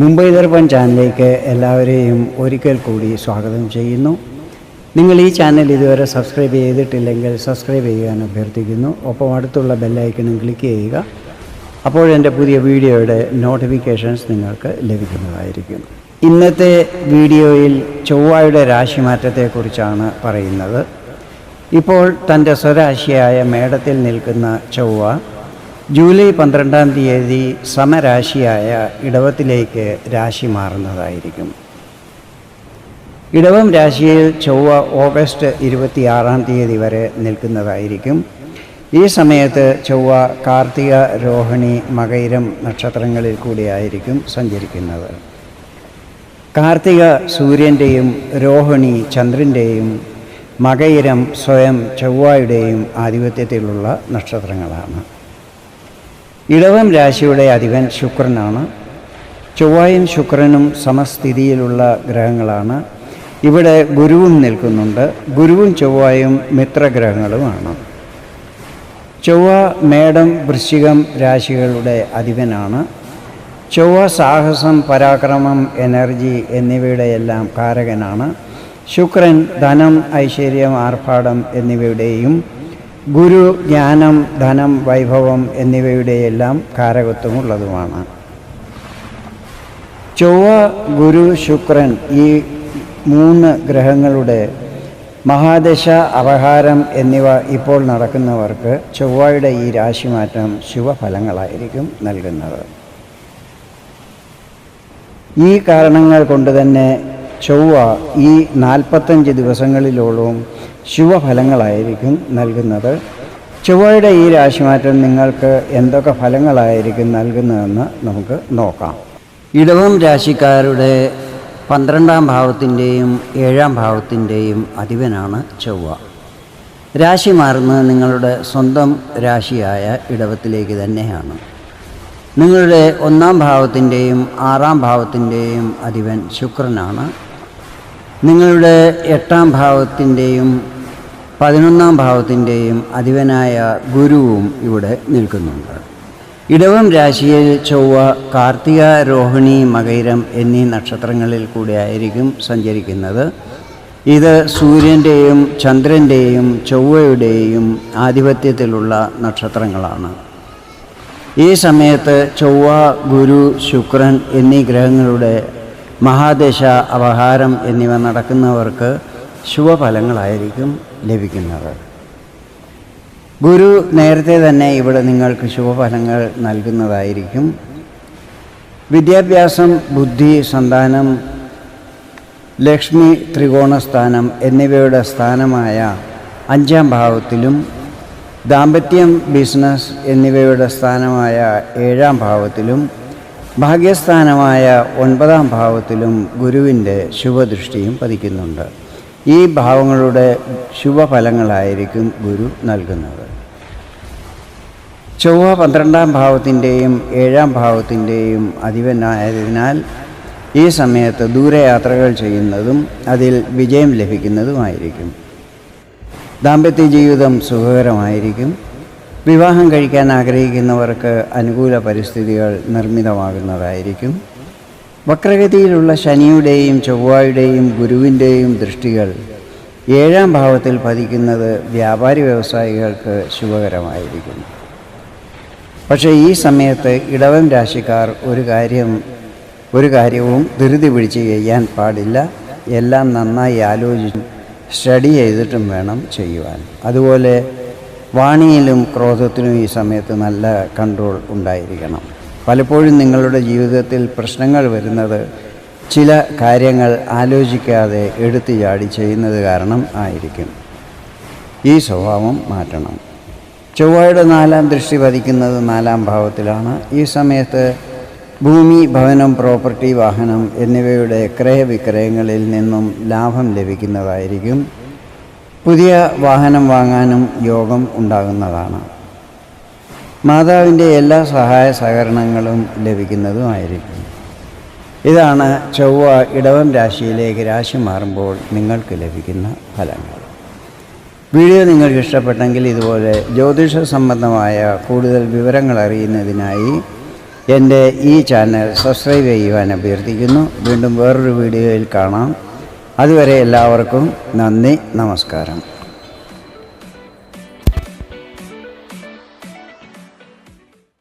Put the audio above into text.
മുംബൈ ദർപ്പൺ ചാനലിലേക്ക് എല്ലാവരെയും ഒരിക്കൽ കൂടി സ്വാഗതം ചെയ്യുന്നു. നിങ്ങൾ ഈ ചാനൽ ഇതുവരെ സബ്സ്ക്രൈബ് ചെയ്തിട്ടില്ലെങ്കിൽ സബ്സ്ക്രൈബ് ചെയ്യാൻ അഭ്യർത്ഥിക്കുന്നു. ഒപ്പം അടുത്തുള്ള ബെല്ലൈക്കണും ക്ലിക്ക് ചെയ്യുക. അപ്പോൾ എന്റെ പുതിയ വീഡിയോയുടെ നോട്ടിഫിക്കേഷൻസ് നിങ്ങൾക്ക് ലഭിക്കുന്നതായിരിക്കും. ഇന്നത്തെ വീഡിയോയിൽ ചൊവ്വയുടെ രാശിമാറ്റത്തെക്കുറിച്ചാണ് പറയുന്നത്. ഇപ്പോൾ തന്റെ സ്വരാശിയായ മേടത്തിൽ നിൽക്കുന്ന ചൊവ്വ ജൂലൈ പന്ത്രണ്ടാം തീയതി സമരാശിയായ ഇടവത്തിലേക്ക് രാശി മാറുന്നതായിരിക്കും. ഇടവം രാശിയിൽ ചൊവ്വ ഓഗസ്റ്റ് ഇരുപത്തിയാറാം തീയതി വരെ നിൽക്കുന്നതായിരിക്കും. ഈ സമയത്ത് ചൊവ്വ കാർത്തിക രോഹിണി മകൈരം നക്ഷത്രങ്ങളിൽ കൂടിയായിരിക്കും സഞ്ചരിക്കുന്നത്. കാർത്തിക സൂര്യന്റെയും രോഹിണി ചന്ദ്രന്റെയും മകയിരം സ്വയം ചൊവ്വയുടെയും ആധിപത്യത്തിലുള്ള നക്ഷത്രങ്ങളാണ്. ഇടവം രാശിയുടെ അധിപൻ ശുക്രനാണ്. ചൊവ്വായും ശുക്രനും സമസ്ഥിതിയിലുള്ള ഗ്രഹങ്ങളാണ്. ഇവിടെ ഗുരുവും നിൽക്കുന്നുണ്ട്. ഗുരുവും ചൊവ്വായും മിത്രഗ്രഹങ്ങളുമാണ്. ചൊവ്വ മേടം വൃശ്ചികം രാശികളുടെ അധിപനാണ്. ചൊവ്വ സാഹസം പരാക്രമം എനർജി എന്നിവയുടെ എല്ലാം കാരകനാണ്. ശുക്രൻ ധനം ഐശ്വര്യം ആർഭാടം എന്നിവയുടെയും ഗുരു ജ്ഞാനം ധനം വൈഭവം എന്നിവയുടെയെല്ലാം കാരകത്വമുള്ളതുമാണ്. ചൊവ്വ ഗുരു ശുക്രൻ ഈ മൂന്ന് ഗ്രഹങ്ങളുടെ മഹാദശ അപഹാരം എന്നിവ ഇപ്പോൾ നടക്കുന്നവർക്ക് ചൊവ്വയുടെ ഈ രാശിമാറ്റം ശുഭഫലങ്ങളായിരിക്കും നൽകുന്നത്. ഈ കാരണങ്ങൾ കൊണ്ട് തന്നെ ചൊവ്വ ഈ നാൽപ്പത്തഞ്ച് ദിവസങ്ങളിലോളവും ശുഭഫലങ്ങളായിരിക്കും നൽകുന്നത്. ചൊവ്വയുടെ ഈ രാശിമാറ്റം നിങ്ങൾക്ക് എന്തൊക്കെ ഫലങ്ങളായിരിക്കും നൽകുന്നതെന്ന് നമുക്ക് നോക്കാം. ഇടവം രാശിക്കാരുടെ പന്ത്രണ്ടാം ഭാവത്തിന്റെയും ഏഴാം ഭാവത്തിന്റെയും അധിപനാണ് ചൊവ്വ. രാശി മാറുന്നത് നിങ്ങളുടെ സ്വന്തം രാശിയായ ഇടവത്തിലേക്ക് തന്നെയാണ്. നിങ്ങളുടെ ഒന്നാം ഭാവത്തിന്റെയും ആറാം ഭാവത്തിന്റെയും അധിപൻ ശുക്രനാണ്. നിങ്ങളുടെ എട്ടാം ഭാവത്തിന്റെയും പതിനൊന്നാം ഭാവത്തിന്റെയും അധിപനായ ഗുരുവും ഇവിടെ നിൽക്കുന്നുണ്ട്. ഇടവം രാശിയിൽ ചൊവ്വ കാർത്തിക രോഹിണി മകൈരം എന്നീ നക്ഷത്രങ്ങളിൽ കൂടെ ആയിരിക്കും സഞ്ചരിക്കുന്നത്. ഇത് സൂര്യന്റെയും ചന്ദ്രന്റെയും ചൊവ്വയുടെയും ആധിപത്യത്തിലുള്ള നക്ഷത്രങ്ങളാണ്. ഈ സമയത്ത് ചൊവ്വ ഗുരു ശുക്രൻ എന്നീ ഗ്രഹങ്ങളുടെ മഹാദശ അപഹാരം എന്നിവ നടക്കുന്നവർക്ക് ശുഭഫലങ്ങളായിരിക്കും ലഭിക്കുന്നത്. ഗുരു നേരത്തെ തന്നെ ഇവിടെ നിങ്ങൾക്ക് ശുഭഫലങ്ങൾ നൽകുന്നതായിരിക്കും. വിദ്യാഭ്യാസം ബുദ്ധി സന്താനം ലക്ഷ്മി ത്രികോണസ്ഥാനം എന്നിവയുടെ സ്ഥാനമായ അഞ്ചാം ഭാവത്തിലും ദാമ്പത്യം ബിസിനസ് എന്നിവയുടെ സ്ഥാനമായ ഏഴാം ഭാവത്തിലും ഭാഗ്യസ്ഥാനമായ ഒൻപതാം ഭാവത്തിലും ഗുരുവിന്റെ ശുഭദൃഷ്ടിയും പതിക്കുന്നുണ്ട്. ഈ ഭാവങ്ങളുടെ ശുഭഫലങ്ങളായിരിക്കും ഗുരു നൽകുന്നത്. ചൊവ്വ പന്ത്രണ്ടാം ഭാവത്തിന്റെയും ഏഴാം ഭാവത്തിന്റെയും അധിപനായതിനാൽ ഈ സമയത്ത് ദൂരയാത്രകൾ ചെയ്യുന്നതും അതിൽ വിജയം ലഭിക്കുന്നതുമായിരിക്കും. ദാമ്പത്യ ജീവിതം സുഖകരമായിരിക്കും. വിവാഹം കഴിക്കാൻ ആഗ്രഹിക്കുന്നവർക്ക് അനുകൂല പരിസ്ഥിതികൾ നിർമ്മിതമാകുന്നതായിരിക്കും. വക്രഗതിയിലുള്ള ശനിയുടെയും ചൊവ്വായുടെയും ഗുരുവിന്റെയും ദൃഷ്ടികൾ ഏഴാം ഭാവത്തിൽ പതിക്കുന്നത് വ്യാപാരി വ്യവസായികൾക്ക് ശുഭകരമായിരിക്കും പക്ഷേ ഈ സമയത്ത് ഇടവൻ രാശിക്കാർ ഒരു കാര്യം ഒരു കാര്യവും ധൃതി പിടിച്ച് ചെയ്യാൻ പാടില്ല. എല്ലാം നന്നായി ആലോചിച്ച് സ്റ്റഡി ചെയ്തിട്ടും വേണം ചെയ്യുവാൻ. അതുപോലെ വാണിയിലും ക്രോധത്തിലും ഈ സമയത്ത് നല്ല കൺട്രോൾ ഉണ്ടായിരിക്കണം. പലപ്പോഴും നിങ്ങളുടെ ജീവിതത്തിൽ പ്രശ്നങ്ങൾ വരുന്നത് ചില കാര്യങ്ങൾ ആലോചിക്കാതെ എടുത്തു ചാടി ചെയ്യുന്നത് കാരണം ആയിരിക്കും. ഈ സ്വഭാവം മാറ്റണം. ചൊവ്വയുടെ നാലാം ദൃഷ്ടി പതിക്കുന്നത് നാലാം ഭാവത്തിലാണ്. ഈ സമയത്ത് ഭൂമി ഭവനം പ്രോപ്പർട്ടി വാഹനം എന്നിവയുടെ ക്രയവിക്രയങ്ങളിൽ നിന്നും ലാഭം ലഭിക്കുന്നതായിരിക്കും. പുതിയ വാഹനം വാങ്ങാനും യോഗം ഉണ്ടാകുന്നതാണ്. മാതാവിന്റെ എല്ലാ സഹായ സഹകരണങ്ങളും ലഭിക്കുന്നതുമായിരിക്കും. ഇതാണ് ചൊവ്വ ഇടവം രാശിയിലേക്ക് രാശി മാറുമ്പോൾ നിങ്ങൾക്ക് ലഭിക്കുന്ന ഫലങ്ങൾ. വീഡിയോ നിങ്ങൾക്ക് ഇഷ്ടപ്പെട്ടെങ്കിൽ ഇതുപോലെ ജ്യോതിഷ സംബന്ധമായ കൂടുതൽ വിവരങ്ങൾ അറിയുന്നതിനായി എന്റെ ഈ ചാനൽ സബ്സ്ക്രൈബ് ചെയ്യുവാൻ അഭ്യർത്ഥിക്കുന്നു. വീണ്ടും വേറൊരു വീഡിയോയിൽ കാണാം. അതുവരെ എല്ലാവർക്കും നന്ദി നമസ്കാരം.